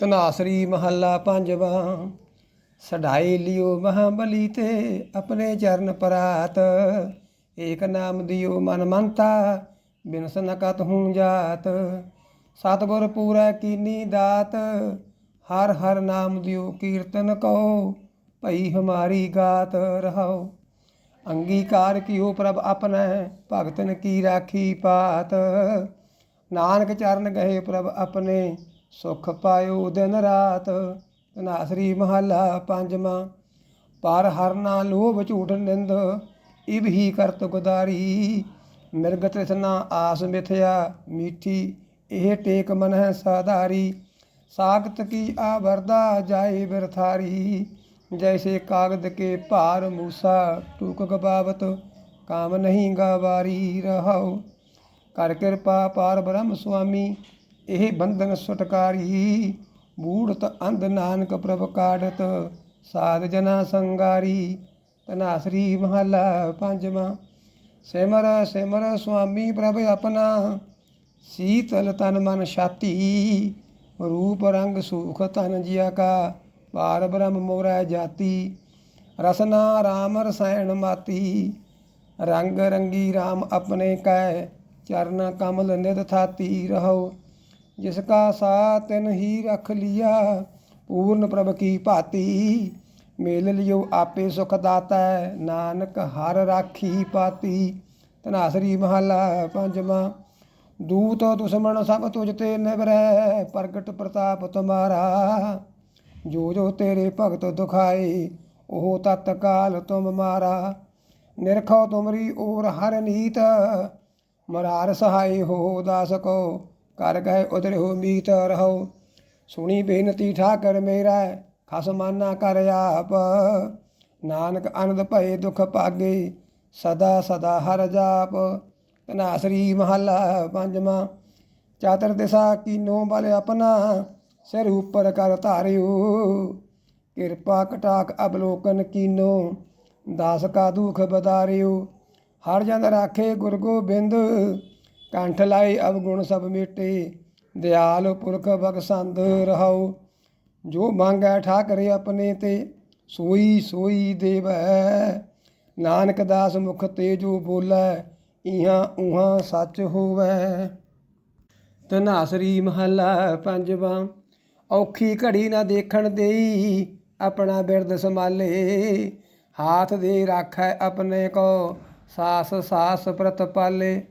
ਤਨਾਸਰੀ ਮਹੱਲਾ ਪੰਜਵਾਂ, ਸਢਾਈ ਲਿਓ ਮਹਾਬਲੀ ਤੇ ਆਪਣੇ ਚਰਨ ਪਰਾਤ। ਏਕ ਨਾਮ ਦਿਓ ਮਨ ਮੰਤਾ, ਬਿਨ ਸਨਕਤ ਹੂੰ ਜਾਤ। ਸਤਿਗੁਰ ਪੂਰਾ ਕੀਨੀ ਦਾਤ, ਹਰ ਹਰ ਨਾਮ ਦਿਓ ਕੀਰਤਨ ਕਉ, ਭਈ ਹਮਾਰੀ ਗਾਤ ਰਹਾਓ ਅੰਗੀਕਾਰ ਕੀਓ ਪ੍ਰਭ ਆਪਣਾ, ਭਗਤਨ ਕੀ ਰਾਖੀ ਪਾਤ। ਨਾਨਕ ਚਰਨ ਗਏ ਪ੍ਰਭ ਆਪਣੇ ਸੁਖ ਪਾਇਓ ਦਿਨ ਰਾਤ, ਤਨਾਸਰੀ ਮਹੱਲਾ ਪੰਜਵਾਂ। ਪਰ ਹਰ ਨਾ ਲੋਭ ਝੂਠ ਨਿੰਦ ਇਵ ਹੀ ਕਰਤ ਗੁਦਾਰੀ। ਮਿਰਗ ਤ੍ਰਿਸ਼ਨਾ ਆਸ ਮਿਥਿਆ, ਮੀਠੀ ਇਹ ਟੇਕ ਮਨ ਹੈ ਸਾਧਾਰੀ। ਸਾਖਤ ਕੀ ਆਵਰਦਾ ਜਾਏ ਬਿਰਥਾਰੀ। ਜੈਸੇ ਕਾਗਦ ਕੇ ਭਾਰ ਮੂਸਾ, ਟੂਕ ਗਬਾਵਤ, ਕਾਮ ਨਹੀਂ ਗਵਾਰੀ। ਰਹਾਉ, ਕਰ ਕਿਰਪਾ ਪਾਰ ਬ੍ਰਹਮ ਸੁਆਮੀ। ਇਹ ਬੰਧਨ ਸੁਟਕਾਰੀ ਮੂੜਤ ਅੰਧ ਨਾਨਕ ਪ੍ਰਭ ਕਾੜਤ, ਸਾਧ ਜਨਾ ਸੰਗਾਰੀ ਤਨਾਸਰੀ ਮਹੱਲਾ ਪੰਜਵਾਂ। ਸਿਮਰ ਸਿਮਰ ਸੁਆਮੀ ਪ੍ਰਭ ਆਪਣਾ, ਸੀਤਲ ਤਨ ਮਨ ਛਾਤੀ, ਰੂਪ ਰੰਗ ਸੁਖ ਤਨ ਜਿਆ ਕਾ ਪਾਰ ਬ੍ਰਹਮ ਮੋਰੈ ਜਾਤੀ, ਰਸਨਾ ਰਾਮ ਰਸਾਇਣ ਮਾਤੀ, ਰੰਗ ਰੰਗੀ RAM ਆਪਣੇ ਕੈ, ਚਰਨ ਕਮਲ ਨਿਦ ਥਾਤੀ ਰਹੋ। ਜਿਸ ਕਾ ਸਾ ਤਿਨ ਹੀ ਰਖ ਲਿਆ, ਪੂਰਨ ਪ੍ਰਭ ਕੀ ਭਾਤੀ। ਮੇਲ ਲਿਓ ਆਪੇ ਸੁਖ ਦਾਤਾ, ਨਾਨਕ ਹਰ ਰਾਖੀ ਪਾਤੀ। ਤਨਾਸਰੀ ਮਹੱਲਾ ਪੰਜਵਾਂ, ਦੂਤ ਦੁਸ਼ਮਣ ਸਭ ਤੁਝ ਤੇ ਨਿਵਰੈ, ਪ੍ਰਗਟ ਪ੍ਰਤਾਪ ਤੁਮਾਰਾ। ਜੋ ਜੋ ਤੇਰੇ ਭਗਤ ਦੁਖਾਏ, ਉਹ ਤਤਕਾਲ ਤੁਮ ਮਾਰਾ। ਨਿਰਖੋ ਤੁਮਰੀ ਓਰ ਹਰ ਨੀਤ, ਮਰਾਰ ਸਹਾਈ ਹੋ ਦਾਸ ਕੋ। ਕਰ ਗਏ ਉਧਰ ਹੋ ਮੀਤ ਰਹੋ। ਸੁਣੀ ਬੇਨਤੀ ਠਾਕਰ ਮੇਰਾ ਖਸਮਾਨਾ ਕਰ ਆਪ। ਨਾਨਕ ਅਨੰਦ ਭਏ ਦੁਖ ਭਾਗੇ, ਸਦਾ ਸਦਾ ਹਰ ਜਾਪ। ਤਨਾਸਰੀ ਮਹੱਲਾ ਪੰਜਵਾਂ, ਚਾਤਰ ਦਿਸ਼ਾ ਕੀਨੋ ਬਲ ਆਪਣਾ, ਸਿਰ ਉਪਰ ਕਰ ਧਾਰਿਓ। ਕਿਰਪਾ ਕਟਾਕ ਅਬਲੋਕਨ ਕੀਨੋ, ਦਾਸ ਕਾ ਦੁਖ ਬਦਾਰਿਓ। ਹਰ ਜਨ ਰਾਖੇ ਗੁਰ ਗੋਬਿੰਦ ਕੰਠ ਲਾਈ ਅਵਗੁਣ ਸਭ ਮਿਟੇ, ਦਿਆਲ ਪੁਰਖ ਬਖਸੰਦ ਰਹਾਓ ਜੋ ਮੰਗੈ ਠਾਕਰੇ ਆਪਣੇ ਤੇ, ਸੋਈ ਸੋਈ ਦੇਵੈ। ਨਾਨਕ ਦਾਸ ਮੁਖ ਤੇ ਜੋ ਬੋਲੇ, ਇਹਾਂ ਉਹਾਂ ਸੱਚ ਹੋਵੈ। ਤਨਾਸਰੀ ਮਹੱਲਾ ਪੰਜਵਾਂ, ਔਖੀ ਘੜੀ ਨਾ ਦੇਖਣ ਦੇਈ, ਆਪਣਾ ਬਿਰਦ ਸੰਭਾਲੇ। ਹਾਥ ਦੇ ਰਾਖੈ ਆਪਣੇ ਕੋ, ਸਾਸ ਸਾਸ ਪ੍ਰਤ ਪਾਲੇ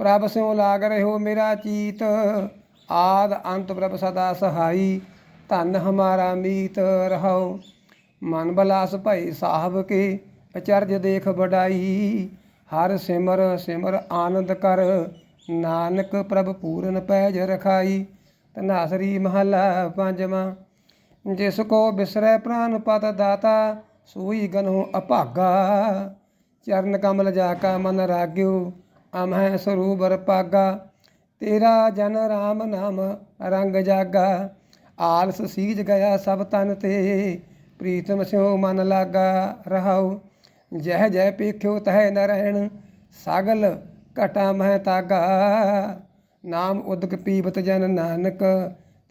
ਪ੍ਰਭ ਸਿਉ ਲਾਗ ਰਹਿਓ ਮੇਰਾ ਚੀਤ, ਆਦ ਅੰਤ ਪ੍ਰਭ ਸਦਾ ਸਹਾਈ, ਧਨ ਹਮਾਰਾ ਮੀਤ ਰਹਾਓ ਮਨ ਬਲਾਸ ਭਈ ਸਾਹਿਬ ਕੇ ਅਚਰਜ ਦੇਖ ਬੜਾਈ ਹਰ ਸਿਮਰ ਸਿਮਰ ਆਨੰਦ ਕਰ, ਨਾਨਕ ਪ੍ਰਭ ਪੂਰਨ ਪੈਜ ਰਖਾਈ। ਤਨਾਸਰੀ ਮਹਲਾ ਪੰਜਵਾਂ, ਜਿਸ ਕੋ ਬਿਸਰੈ ਪ੍ਰਾਨ ਪਤ ਦਾਤਾ, ਸੂਈ ਗਨਹੁ ਅਭਾਗਾ। ਚਰਨ ਕਮਲ ਜਾ ਕਾ ਮਨ ਰਾਗਿਓ ਅਮਹਿ ਸਰੂਬਰ ਪਾਗਾ, ਤੇਰਾ ਜਨ ਰਾਮ ਨਾਮ ਰੰਗ ਜਾਗਾ, ਆਲਸ ਸੀਜ ਗਿਆ ਸਭ ਤਨ ਤੇ, ਪ੍ਰੀਤਮ ਸਿਉ ਮਨ ਲਾਗਾ ਰਹਾਉ, ਜਹ ਜਹ ਪੇਖਿਓ ਤਹਿ ਨ ਰਹਿਣ ਸਾਗਲ ਘਟਾ ਮਹਿ ਤਾਗਾ। ਨਾਮ ਉਦਕ ਪੀਵਤ ਜਨ ਨਾਨਕ,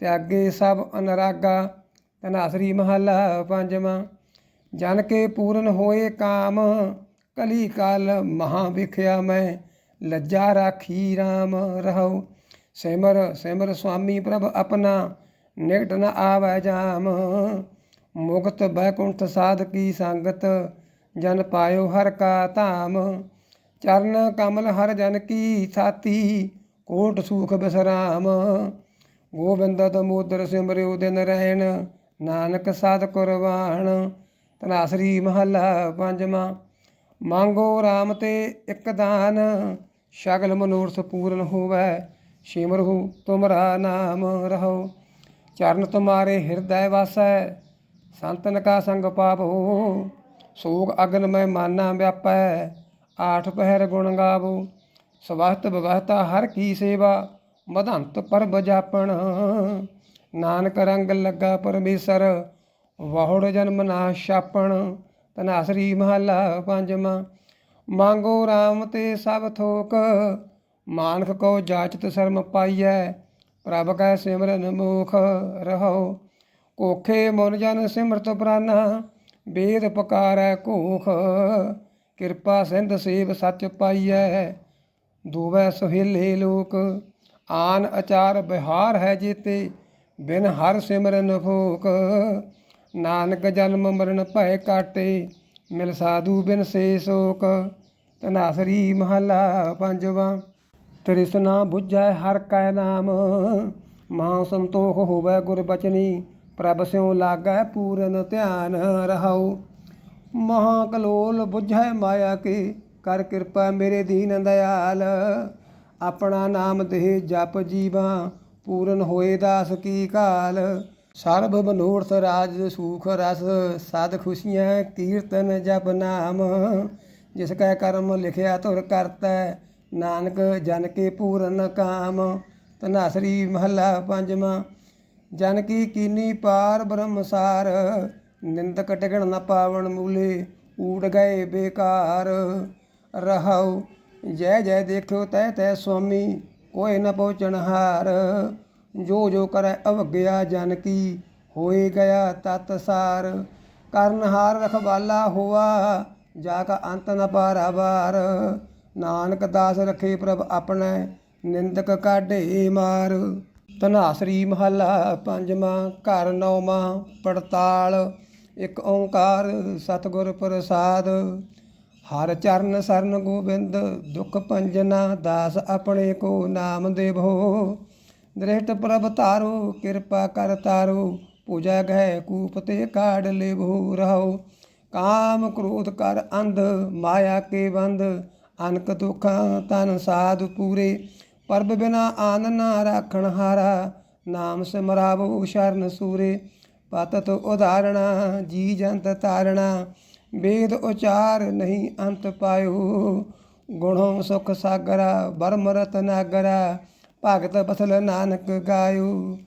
ਤਿਆਗੇ ਸਭ ਅਨਰਾਗਾ ਤਨਾਸਰੀ ਮਹੱਲਾ ਪੰਜਵਾਂ, ਜਨ ਕੇ ਪੂਰਨ ਹੋਏ ਕਾਮ, ਕਲੀ ਕਾਲ ਮਹਾ ਵਿਖਿਆ ਮੈਂ ਲੱਜਾ ਰਾਖੀ RAM ਰਹੋ। ਸਿਮਰ ਸਿਮਰ ਸੁਆਮੀ ਪ੍ਰਭ ਆਪਣਾ ਨਿਕਟ ਨ ਆਵੈ ਜਾਮ। ਮੁਕਤ ਬੈਕੁੰਠ ਸਾਧਕੀ ਸੰਗਤ ਜਨ ਪਾਇਓ ਹਰ ਕਾ ਧਾਮ। ਚਰਨ ਕਮਲ ਹਰ ਜਨ ਕੀ ਸਾਤੀ ਕੋਟ ਸੂਖ ਬਿਸਰਾਮ। ਗੋਬਿੰਦ ਦਮੋਦਰ ਸਿਮਰਿਓ ਦਿਨ ਰਹਿਣ, ਨਾਨਕ ਸਾਧ ਕੁਰਬਾਨ। ਤਨਾਸਰੀ ਮਹੱਲਾ ਪੰਜਵਾਂ। ਮੰਗੋ RAM ਤੇ ਇੱਕ ਦਾਨ। ਸ਼ਗਲ ਮਨੋਰਥ ਪੂਰਨ ਹੋਵੈ ਸਿਮਰਹੁ ਤੁਮਰਾ ਨਾਮ ਰਹੋ। ਚਰਨ ਤੁਮਾਰੇ ਹਿਰਦੈ ਵਾਸੈ, ਸੰਤਨ ਕਾ ਸੰਗ ਪਾਵੋ। ਸੋਗ ਅਗਨ ਮੈਂ ਮਾਨਾ ਵਿਆਪੈ, ਆਠ ਪਹਿਰ ਗੁਣ ਗਾਵੋ। ਸਵਸਤ ਬਵਹਤਾ ਹਰ ਕੀ ਸੇਵਾ, ਮਧੰਤ ਪਰਬ ਜਾਪਣ। ਨਾਨਕ ਰੰਗ ਲੱਗਾ ਪਰਮੇਸ਼ਰ, ਵਾਹੁੜ ਜਨਮ ਨਾ ਛਾਪਣ। ਤਨਾਸਰੀ ਮਹੱਲਾ ਪੰਜਵਾਂ। ਮੰਗੋ RAM ਤੇ ਸਭ ਥੋਕ ਮਾਨਖ ਕੋ ਜਾਚਤ ਸ਼ਰਮ ਪਾਈਐ, ਪ੍ਰਭ ਕੈ ਸਿਮਰਨ ਮੁਖ ਰਹੋ। ਕੋਖੇ ਮਨ ਜਨ ਸਿਮਰਤ ਪ੍ਰਾਨਾ, ਵੇਦ ਪਕਾਰੈ ਕੋਖ ਕਿਰਪਾ ਸਿੰਧ ਸੇਵ ਸੱਚ ਪਾਈਐ। ਦੂਵੈ ਸੁਹੇਲੇ ਲੋਕ, ਆਨ ਅਚਾਰ ਬਿਹਾਰ ਹੈ ਜੀਤੇ, ਬਿਨ ਹਰ ਸਿਮਰਨ ਫੋਕ ਨਾਨਕ ਜਨਮ ਮਰਨ ਭੈ ਕਾਟੇ, ਮਿਲ ਸਾਧੂ ਬਿਨ ਸੇ ਸੋਕ। ਤਨਾਸਰੀ ਮਹਲਾ ਪੰਜਵਾ ਤ੍ਰਿਸ਼ਨਾ ਬੁਝੈ ਹਰ ਕੈ ਨਾਮ। ਮਹਾ ਸੰਤੋਖ ਹੋਵੈ ਗੁਰ ਬਚਨੀ, ਪ੍ਰਭ ਸਿਉ ਲਾਗੈ ਪੂਰਨ ਧਿਆਨ ਰਹਾਉ। ਮਹਾ ਕਲੋਲ ਬੁਝੈ ਮਾਇਆ ਕੀ, ਕਰ ਕਿਰਪਾ ਮੇਰੇ ਦੀਨ ਦਇਆਲ। ਆਪਣਾ ਨਾਮ ਦੇ ਜਪ ਜੀਵਾ, ਪੂਰਨ ਹੋਏ ਦਾਸ ਕੀ ਕਾਲ। ਸਰਬ ਮਨੋਰਥ ਰਾਜ ਸੁਖ ਰਸ, ਸਦ ਖੁਸ਼ੀਆਂ ਕੀਰਤਨ ਜਪ ਨਾਮ। ਜਿਸ ਕੈ ਕਰਮ ਲਿਖਿਆ ਤੁਰ ਕਰਤੈ, ਨਾਨਕ ਜਨ ਕੇ ਪੂਰਨ ਕਾਮ ਤਨਾਸਰੀ ਮਹੱਲਾ ਪੰਜਵਾਂ। ਜਨ ਕੀ ਕੀਨੀ ਪਾਰ ਬ੍ਰਹਮਸਾਰ, ਨਿੰਦਕ ਟਿਕਣ ਨਾ ਪਾਵਣ ਮੂਲੇ, ਊੜ ਗਏ ਬੇਕਾਰ। ਰਹਾਉ, ਜੈ ਜੈ ਦੇਖਿਓ ਤੈ ਤੈ ਸੁਆਮੀ, ਕੋਈ ਨ ਪਹੁੰਚਣ ਹਾਰ। ਜੋ ਜੋ ਕਰੈ ਅਵਗਿਆ ਜਨ ਕੀ, ਹੋਏ ਗਿਆ ਤਤ ਸਾਰ। ਕਰਨ ਹਾਰ ਰਖਵਾਲਾ ਹੋਆ ਜਾ ਕਾ ਅੰਤ ਨ ਪਾਰਾਵਾਰ। ਨਾਨਕ ਦਾਸ ਰਖੇ ਪ੍ਰਭ ਆਪਣੇ, ਨਿੰਦਕ ਕਾਢੇ ਮਾਰ। ਧਨਾਸਰੀ ਮਹੱਲਾ ਪੰਜਵਾਂ, ਘਰ ਨੌਵਾਂ, ਪੜਤਾਲ, ਇੱਕ ਓੰਕਾਰ, ਸਤਿਗੁਰ ਪ੍ਰਸਾਦ। ਹਰ ਚਰਨ ਸਰਨ ਗੋਬਿੰਦ, ਦੁਖ ਪੰਜਨਾ ਦਾਸ ਆਪਣੇ ਕੋ ਨਾਮ ਦੇਵੋ। ਦ੍ਰਿਸ਼ਟ ਪ੍ਰਭ ਤਾਰੋ ਕਿਰਪਾ ਕਰ ਤਾਰੋ ਪੂਜਾ ਗਹਿ ਕੂਪ ਤੇ ਕਾੜ ਲੇਵੋ। ਰਹੋ ਕਾਮ ਕ੍ਰੋਧ ਕਰ ਅੰਧ, ਮਾਇਆ ਕੇ ਬੰਦ, ਅਨਕ ਦੁਖਾਂ ਤਨ ਸਾਧ ਪੂਰੇ। ਪਰਬ ਬਿਨਾ ਆਨ ਨਾ ਰਾਖਣ ਹਾਰਾ, ਨਾਮ ਸਿਮਰਾਵੋ ਸ਼ਰਨ ਸੂਰੇ। ਪਤਤ ਉਦਾਹਰਣਾ, ਜੀ ਜੰਤ ਤਾਰਣਾ ਵੇਦ ਉਚਾਰ ਨਹੀਂ ਅੰਤ ਪਾਇਓ। ਗੁਣੋਂ ਸੁਖ ਸਾਗਰਾ, ਬਰਮ ਰਤਨਾਗਰਾ ਭਗਤ ਬਸਲ ਨਾਨਕ ਗਾਇਓ।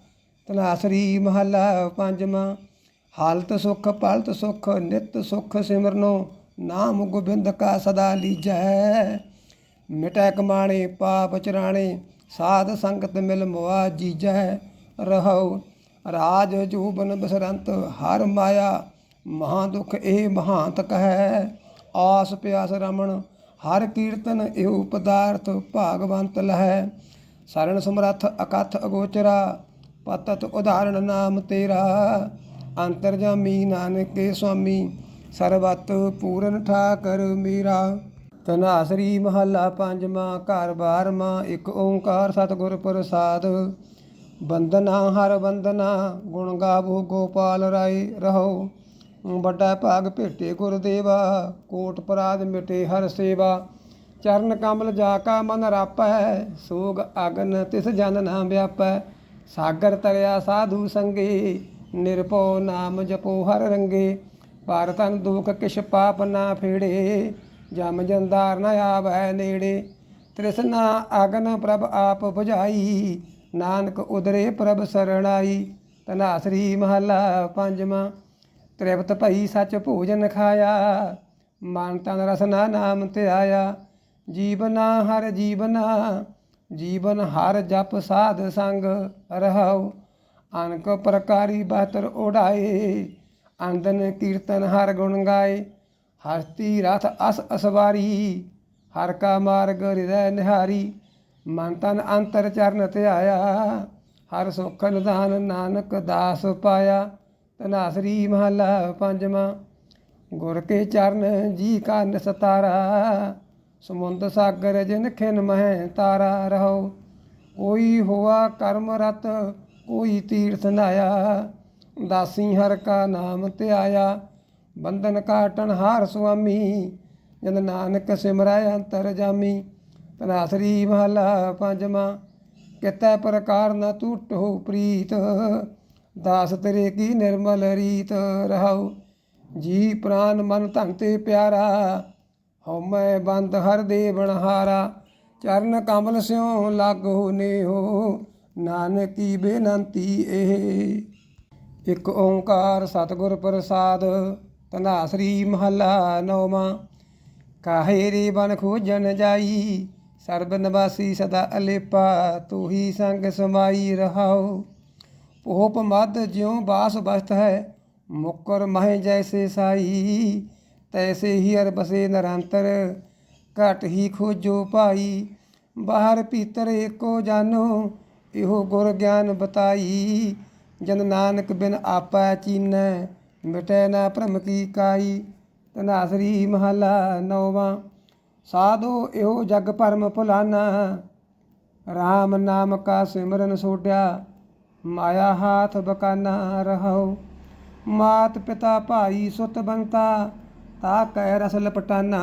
ਤਨਾਸਰੀ ਮਹੱਲਾ ਪੰਜਵਾਂ। ਹਾਲਤ ਸੁਖ, ਪਲਤ ਸੁਖ, ਨਿਤ ਸੁਖ ਸਿਮਰਨੋ, ਨਾਮ ਗੋਬਿੰਦ ਕਾ ਸਦਾ ਲੀਜੈ। ਮਿਟੈ ਕਮਾਣੇ, ਪਾਪ ਚਰਾਣੇ, ਸਾਧ ਸੰਗਤ ਮਿਲ ਮੁਆ ਜੀਜੈ। ਰਹੋ ਰਾਜ ਜੂਬਨ ਬਸਰੰਤ, ਹਰ ਮਾਇਆ ਮਹਾ ਦੁਖ ਇਹ ਮਹਾਂਤ ਕਹੈ। ਆਸ ਪਿਆਸ ਰਮਣ, ਹਰ ਕੀਰਤਨ ਇਹੋ ਪਦਾਰਥ ਭਾਗਵੰਤ ਲਹੈ। ਸਰਣ ਸਮਰੱਥ ਅਕਥ ਅਗੋਚਰਾ, ਪਤਤ ਉਦਾਹਰਣ ਨਾਮ ਤੇਰਾ। ਅੰਤਰਜਾਮੀ ਨਾਨਕੇ ਸੁਆਮੀ, ਸਰਬਤ ਪੂਰਨ ਠਾਕਰ ਮੇਰਾ। ਤਨਾਸਰੀ ਮਹੱਲਾ ਪੰਜਵਾਂ, ਘਰ ਬਾਰਵਾਂ, ਇੱਕ ਓੰਕਾਰ ਸਤਿਗੁਰ ਪ੍ਰਸਾਦ। ਬੰਦਨਾ ਹਰ ਬੰਦਨਾ ਗੁਣ ਗਾਵੋ ਗੋਪਾਲ ਰਾਏ, ਰਹੋ। ਵੱਡਾ ਭਾਗ ਭੇਟੇ ਗੁਰਦੇਵਾ ਕੋਟ ਪਰਾਦ ਮਿਟੇ ਹਰ ਸੇਵਾ। ਚਰਨ ਕਮਲ ਜਾ ਕਾ ਮਨ ਰਾਪੈ, ਸੋਗ ਅਗਨ ਤਿਸ ਜਨ ਨਾ ਵਿਆਪੈ। ਸਾਗਰ ਤਰਿਆ ਸਾਧੂ ਸੰਗੇ ਨਿਰਭਉ ਨਾਮ ਜਪੋ ਹਰ ਰੰਗੇ, ਪਰ ਤਨ ਦੁਖ ਕਿਛ ਪਾਪ ਨਾ ਫੇੜੇ, ਜਮ ਜੰਦਾਰ ਨ ਆਵੈ ਨੇੜੇ। ਤ੍ਰਿਸ਼ਨਾ ਅਗਨ ਪ੍ਰਭ ਆਪ 부ਝਾਈ ਨਾਨਕ ਉਦਰੇ ਪ੍ਰਭ ਸਰਣਾਈ ਤਨਾਸਰੀ ਮਹੱਲਾ ਪੰਜਵਾਂ, ਤ੍ਰਿਪਤ ਭਈ ਸੱਚ ਭੋਜਨ ਖਾਇਆ। ਮਨ ਤਨ ਰਸਨਾ ਨਾਮ ਧਿਆਇਆ, ਜੀਵਨਾ ਹਰ ਜੀਵਨਾ, ਜੀਵਨ ਹਰ ਜਪ ਸਾਧ ਸੰਗ ਰਹਾਉ। ਅਨਕ ਪ੍ਰਕਾਰੀ ਬਾਤਰ ਉਡਾਏ, ਅੰਦਨ ਕੀਰਤਨ ਹਰ ਗੁਣ ਗਾਏ, ਹਸਤੀ ਰਥ ਅਸ ਅਸਵਾਰੀ, ਹਰ ਕਾ ਮਾਰਗ ਹਿਰਦੈ ਨਿਹਾਰੀ, ਮਨ ਤਨ ਅੰਤਰ ਚਰਨ ਧਿਆਇਆ, ਹਰ ਸੁਖ ਨਿਦਾਨ ਨਾਨਕ ਦਾਸ ਪਾਇਆ, ਤਨਾਸਰੀ ਮਹੱਲਾ ਪੰਜਵਾਂ, ਗੁਰ ਕੇ ਚਰਨ ਜੀ ਕਾ ਸਤਾਰਾ ਸਮੁੰਦ ਸਾਗਰ ਜਿਨ ਖਿਨ ਮਹਿ ਤਾਰਾ ਰਹੋ, ਕੋਈ ਹੋਆ ਕਰਮ ਰਤ ਕੋਈ ਤੀਰਥ ਨਾਇਆ ਦਾਸੀ ਹਰ ਕਾ ਨਾਮ ਧਿਆਇਆ ਬੰਧਨ ਕਾਟਣ ਹਾਰ ਸੁਆਮੀ, ਜਨ ਨਾਨਕ ਸਿਮਰਾਇ ਅੰਤਰ ਜਾਮੀ। ਤਨਾਸਰੀ ਮਹਲਾ ਪੰਜਵਾਂ, ਕਿਤੈ ਪ੍ਰਕਾਰ ਨ ਟੂਟੋ ਪ੍ਰੀਤ। ਦਾਸ ਤੇਰੇ ਕੀ ਨਿਰਮਲ ਰੀਤ ਰਹਾਉ। ਜੀ ਪ੍ਰਾਨ ਮਨ ਧਨ ਤੇ ਪਿਆਰਾ ਹਉਮੈ ਬੰਦ ਹਰ ਦੇ ਬਣਹਾਰਾ। ਚਰਨ ਕਮਲ ਸਿਉ ਲਾਗੋ ਨੇ ਹੋ ਨਾਨਕੀ ਬੇਨੰਤੀ ਇਹ? ਇੱਕ ਓੰਕਾਰ ਸਤਿਗੁਰ ਪ੍ਰਸਾਦ ਤਨਾਸਰੀ ਮਹੱਲਾ ਨੌਵਾਂ। ਕਾਹੇ ਰੇ ਬਨ ਖੋਜਣ ਜਾਈ, ਸਰਬ ਨਿਵਾਸੀ ਸਦਾ ਅਲੇਪਾ ਤੂੰ ਹੀ ਸੰਗ ਸਮਾਈ ਰਹਾਓ ਭੋਪ ਮਦ ਜਿਉ ਬਾਸ ਬਸਤ ਹੈ, ਮੁਕਰ ਮਹਿ ਜੈਸੇ ਸਾਈ। ਤੈਸੇ ਹੀ ਅਰ ਬਸੇ ਨਿਰੰਤਰ, ਘਟ ਹੀ ਖੋਜੋ ਭਾਈ ਬਾਹਰ ਭੀਤਰ ਏਕੋ ਜਾਨੋ ਇਹੋ ਗੁਰ ਗਿਆਨ ਬਤਾਈ, ਜਨ ਨਾਨਕ ਬਿਨ ਆਪੈ ਚੀਨੈ, ਮਿਟੈ ਨਾ ਭ੍ਰਮ ਕੀ ਕਾਈ। ਤਨਾਸਰੀ ਮਹਲਾ ਨੌਵਾਂ, ਸਾਧੋ ਇਹੋ ਜਗ ਭਰਮ ਭੁਲਾਨਾ। RAM ਨਾਮ ਕਾ ਸਿਮਰਨ ਸੋਢਿਆ, ਮਾਇਆ ਹਾਥ ਬਕਾਨਾ ਰਹੋ ਮਾਤ ਪਿਤਾ ਭਾਈ ਸੁਤ ਬੰਤਾ, ਤਾ ਕੈ ਰਸ ਲਪਟਾਨਾ।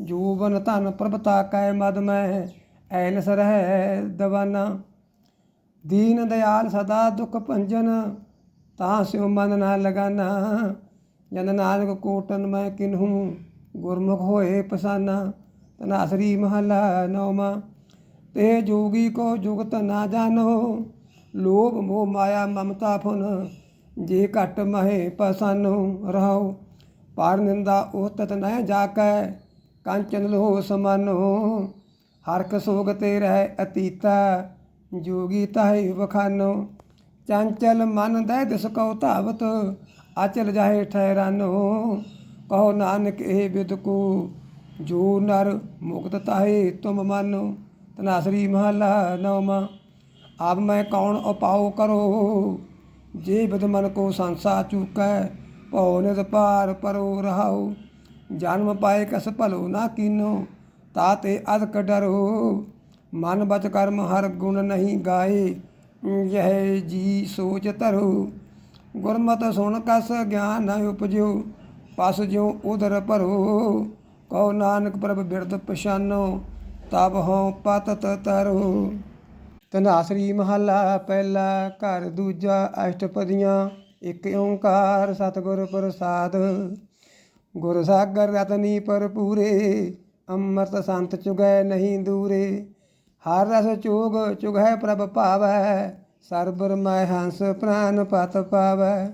ਜੂਵਨ ਧਨ ਪ੍ਰਭਤਾ ਕੈ ਮਦ ਮੈਂ ਐਲ ਰਹਿ ਦਵਾਨਾ। ਦੀਨ ਦਿਆਲ ਸਦਾ ਦੁਖ ਭੰਜਨ, ਤਾਂ ਸਿਉ ਮਨ ਨਾ ਲਗਾਨਾ। ਜਨ ਨਾਨਕ ਕੋਟਨ ਮੈਂ ਕਿਨਹੂ, ਗੁਰਮੁਖ ਹੋਏ ਪਸਾਨਾ। ਤਨਾਸਰੀ ਮਹਲਾ ਨੌਮਾ, ਤੇ ਜੋਗੀ ਕੋ ਜੁਗਤ ਨਾ ਜਾਣੋ। ਲੋਭ ਮੋਹ ਮਾਇਆ ਮਮਤਾ ਫੁਨ, ਜੇ ਘਟ ਮਹੇ ਪਸਨੁ ਰਹੋ। ਪਰ ਨਿੰਦਾ ਉਹ ਤਤ ਨਹਿ ਜਾਕੈ, ਕੰਚਨ ਲੋ ਸਮਾਨੋ। ਹਰਕ ਸੋਗ ਤੇ ਰਹਿ ਅਤੀਤਾ, ਜੋਗੀ ਤਾਹਿ ਵਖਾਨੋ। ਚੰਚਲ ਮਨ ਦੈ ਦਿਸ ਕਉ ਧਾਵਤ ਆਚਲ ਜਾਏ ਠਹਿਰਾਨੋ। ਕਹੋ ਨਾਨਕ ਇਹ ਬਿਦ ਕੋ, ਜੋ ਨਰ ਮੁਕਤ ਤਾਹੇ ਤੁਮ ਮਾਨੋ। ਤਨਾਸਰੀ ਮਹਲਾ ਨੌਮਾ ਆਪ ਮੈਂ ਕੌਣ ਉਪਾਉ ਕਰੋ? ਜੇ ਬਿਦ ਮਨ ਕੋ ਸੰਸਾ ਚੁਕੈ, ਭਉ ਨਿਤ ਪਾਰ ਪਰੋ ਰਹਾਉ। ਜਨਮ ਪਾਏ ਕਸ ਭਲੋ ਨਾ ਕੀਨੋ। ਤਾਤੇ ਅਦਕ ਡਰੋ ਮਨ ਬਚ ਕਰਮ ਹਰ ਗੁਣ ਨਹੀਂ ਗਾਏ, ਯਹ ਜੀ ਸੋਚ ਧਰੋ। ਗੁਰਮਤ ਸੁਣ ਕਸ ਗਿਆਨ ਨ ਉਪਜਿਓ ਪਸ ਜਿਉ ਉਦਰ ਭਰੋ। ਕਹੋ ਨਾਨਕ ਪ੍ਰਭ ਬਿਰਦ ਪਛਾਨੋ, ਤਬ ਹਉ ਪਤਤ ਤਰੋ। ਤਨਾਸਰੀ ਮਹੱਲਾ ਪਹਿਲਾ ਘਰ ਦੂਜਾ ਅਸ਼ਟਪਦੀਆਂ, ਇੱਕ ਓੰਕਾਰ ਸਤਿਗੁਰ ਪ੍ਰਸਾਦ। ਗੁਰ ਸਾਗਰ ਰਤਨੀ ਭਰਪੂਰੇ ਅੰਮ੍ਰਿਤ ਸੰਤ ਚੁਗੈ ਨਹੀਂ ਦੂਰੇ, ਹਰ ਰਸ ਚੋਗ ਚੁਗੈ ਪ੍ਰਭ ਭਾਵੈ ਸਰਬਰ ਮੈਂ ਹੰਸ ਪ੍ਰਾਨ ਪਤ ਪਾਵੈ।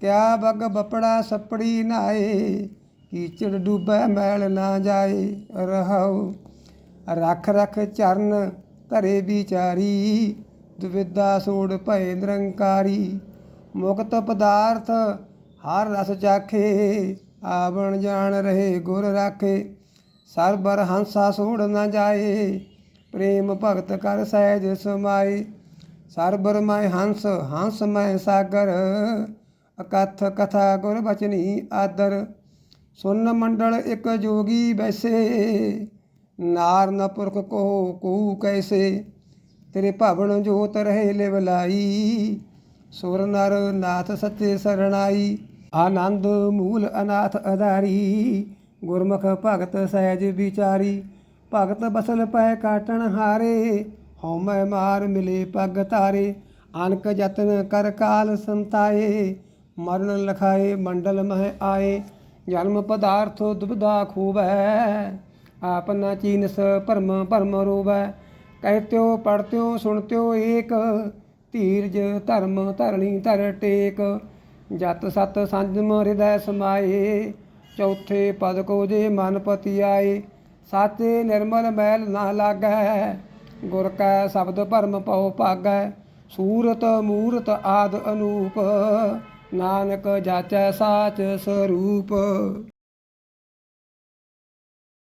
ਕਿਆ ਬਗ ਬਪੜਾ ਸੱਪੜੀ ਨਾਏ, ਕੀਚੜ ਡੂਬੈ ਮੈਲ ਨਾ ਜਾਏ ਰਹਾਉ। ਰਖ ਰਖ ਚਰਨ ਧਰੇ ਵਿਚਾਰੀ, ਦੁਵਿਧਾ ਸੋੜ ਭਏ ਨਿਰੰਕਾਰੀ। ਮੁਕਤ ਪਦਾਰਥ ਹਰ ਰਸ ਚਾਖੇ, ਆਵਣ ਜਾਣ ਰਹੇ ਗੁਰ ਰਾਖੇ। ਸਰਬਰ ਹੰਸਾ ਸੋੜ ਨਾ ਜਾਏ, ਪ੍ਰੇਮ ਭਗਤ ਕਰ ਸਹਿਜ ਸਮਾਏ। ਸਰਬਰ ਮੈਂ ਹੰਸ ਹੰਸ ਮੈਂ ਸਾਗਰ, ਅਕਥ ਕਥਾ ਗੁਰ ਬਚਨੀ ਆਦਰ। ਸੁਨ ਮੰਡਲ ਇੱਕ ਜੋਗੀ ਬੈਸੇ, ਨਾਰ ਨ ਪੁਰਖ ਕੋ ਕੂ ਕੈਸੇ। ਤੇਰੇ ਭਵਨ ਜੋਤ ਰਹੇ ਲਿਵਲਾਈ ਸੁਰ ਨਰ ਨਾਥ ਸੱਚੇ ਸਰਣਾਈ। ਆਨੰਦ ਮੂਲ ਅਨਾਥ ਅਧਾਰੀ ਗੁਰਮੁਖ ਭਗਤ ਸਹਿਜ ਵਿਚਾਰੀ, ਭਗਤ ਬਸਲ ਪੈ ਕਾਟਣ ਹਾਰੇ। ਹਉਮੈ ਮਾਰ ਮਿਲੇ ਪਗ ਤਾਰੇ ਅਨਕ ਯਤਨ ਕਰ ਕਾਲ ਸੰਤਾਏ। ਮਰਨ ਲਖਾਏ ਮੰਡਲ ਮਹਿ ਆਏ, ਜਨਮ ਪਦਾਰਥ ਦੁਬਦਾ ਖੂਬੈ। ਆਪ ਨਾ ਚੀਨਸ ਭਰਮ ਭਰਮ ਰੋਵੈ ਕਹਿਤਿਓ ਪੜਤਿਓ ਸੁਣਤਿਓ ਏਕ। ਧੀਰਜ ਧਰਮ ਧਰਣੀ ਧਰ ਟੇਕ, ਜਤ ਸਤ ਸੰਜਮ ਹਿਰਦੈ ਸਮਾਏ। ਚੌਥੇ ਪਦ ਕੋ ਜੇ ਮਨ ਪਤੀ ਆਏ। ਸਾਚੇ ਨਿਰਮਲ ਮੈਲ ਨਾ ਲਾਗੈ। ਗੁਰ ਕੈ ਸ਼ਬਦ ਭਰਮ ਪਉ ਭਾਗੈ। ਸੂਰਤ ਮੂਰਤ ਆਦ ਅਨੂਪ। ਨਾਨਕ ਜਾਚੈ ਸਾਚ ਸਰੂਪ।